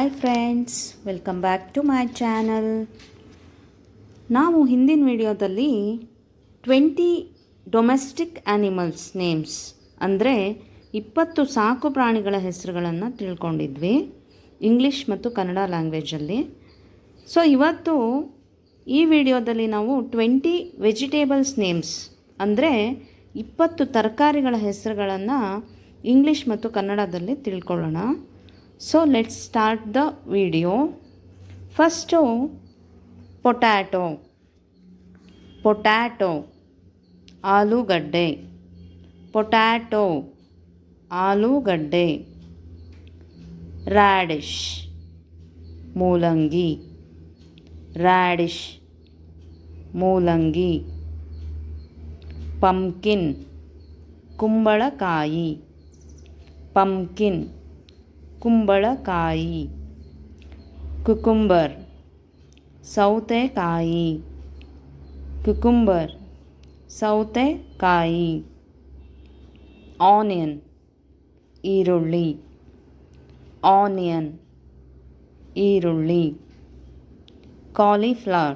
hi friends welcome back to my channel ನಾವು ಹಿಂದಿನ ವಿಡಿಯೋದಲ್ಲಿ ಟ್ವೆಂಟಿ ಡೊಮೆಸ್ಟಿಕ್ ಆ್ಯನಿಮಲ್ಸ್ ನೇಮ್ಸ್ ಅಂದರೆ ಇಪ್ಪತ್ತು ಸಾಕು ಪ್ರಾಣಿಗಳ ಹೆಸರುಗಳನ್ನು ತಿಳ್ಕೊಂಡಿದ್ವಿ ಇಂಗ್ಲೀಷ್ ಮತ್ತು ಕನ್ನಡ ಲ್ಯಾಂಗ್ವೇಜಲ್ಲಿ ಸೊ ಇವತ್ತು ಈ ವಿಡಿಯೋದಲ್ಲಿ ನಾವು ಟ್ವೆಂಟಿ ವೆಜಿಟೇಬಲ್ಸ್ ನೇಮ್ಸ್ ಅಂದರೆ ಇಪ್ಪತ್ತು ತರಕಾರಿಗಳ ಹೆಸರುಗಳನ್ನು ಇಂಗ್ಲೀಷ್ ಮತ್ತು ಕನ್ನಡದಲ್ಲಿ ತಿಳ್ಕೊಳ್ಳೋಣ so let's start the video first potato potato ಆಲೂಗಡ್ಡೆ ಪೊಟ್ಯಾಟೊ ಆಲೂಗಡ್ಡೆ ರ್ಯಾಡಿಶ್ ಮೂಲಂಗಿ ರ್ಯಾಡಿಶ್ ಮೂಲಂಗಿ ಪಂಪ್ಕಿನ್ ಕುಂಬಳಕಾಯಿ ಪಂಪ್ಕಿನ್ কুমড়ikai কুম্বকর সাউতেikai কুম্বকর সাউতেikai অনিয়ন ইরুল্লি অনিয়ন ইরুল্লি ক্যালিফ্লাওয়ার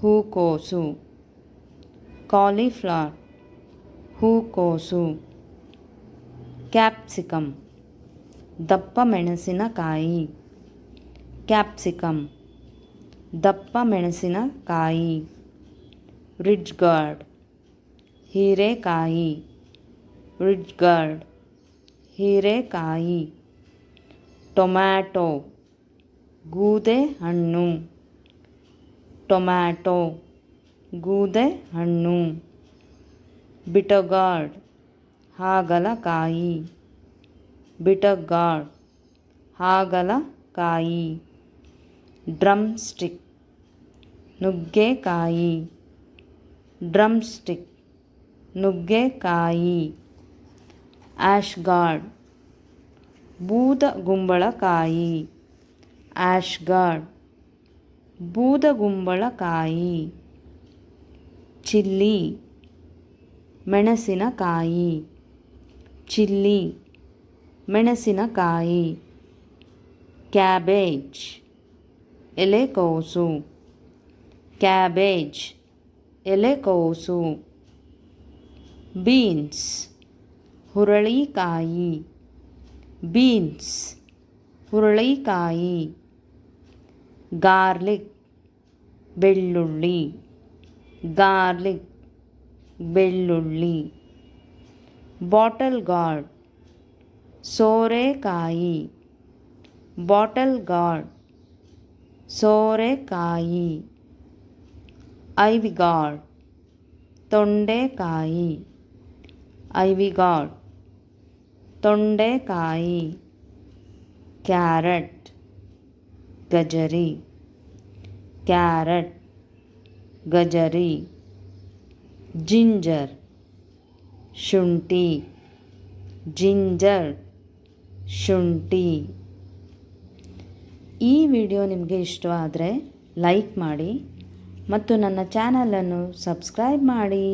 হুকোসু ক্যালিফ্লাওয়ার হুকোসু ক্যাপসিকাম ದಪ್ಪ ಮೆಣಸಿನಕಾಯಿ ಕ್ಯಾಪ್ಸಿಕಮ್ ದಪ್ಪ ಮೆಣಸಿನಕಾಯಿ ರಿಡ್ಜ್ ಗಾರ್ಡ್ ಹೀರೆಕಾಯಿ ರಿಡ್ಜ್ ಗಾರ್ಡ್ ಹೀರೆಕಾಯಿ ಟೊಮ್ಯಾಟೊ ಗೂದೆ ಹಣ್ಣು ಟೊಮ್ಯಾಟೊ ಗೂದೆ ಹಣ್ಣು ಬಿಟಗಾರ್ಡ್ ಹಾಗಲಕಾಯಿ ಬಿಟಗಾರ್ಡ್ ಹಾಗಲಕಾಯಿ ಡ್ರಮ್ ಸ್ಟಿಕ್ ನುಗ್ಗೆಕಾಯಿ ಡ್ರಮ್ ಸ್ಟಿಕ್ ನುಗ್ಗೆಕಾಯಿ ಆ್ಯಶ್ಗಾರ್ಡ್ ಬೂದಗುಂಬಳಕಾಯಿ ಆ್ಯಶ್ಗಾರ್ಡ್ ಬೂದಗುಂಬಳಕಾಯಿ ಚಿಲ್ಲಿ ಮೆಣಸಿನಕಾಯಿ ಚಿಲ್ಲಿ ಮೆಣಸಿನಕಾಯಿ ಕ್ಯಾಬೇಜ್ ಎಲೆಕೋಸು ಕ್ಯಾಬೇಜ್ ಎಲೆಕೋಸು ಬೀನ್ಸ್ ಹುರಳಿಕಾಯಿ ಬೀನ್ಸ್ ಹುರಳಿಕಾಯಿ ಗಾರ್ಲಿಕ್ ಬೆಳ್ಳುಳ್ಳಿ ಗಾರ್ಲಿಕ್ ಬೆಳ್ಳುಳ್ಳಿ ಬಾಟಲ್ ಗಾರ್ಡ್ सोरेकाई बॉटल गॉड सोरेकाई ऐवी गॉड तोंडेकाई ऐवी गॉड तोंडेकाई कैरट गजरी कैरट गजरी जिंजर शुंठी जिंजर ಶುಂಠಿ ಈ ವಿಡಿಯೋ ನಿಮಗೆ ಇಷ್ಟವಾದರೆ ಲೈಕ್ ಮಾಡಿ ಮತ್ತು ನನ್ನ ಚಾನಲನ್ನು ಸಬ್ಸ್ಕ್ರೈಬ್ ಮಾಡಿ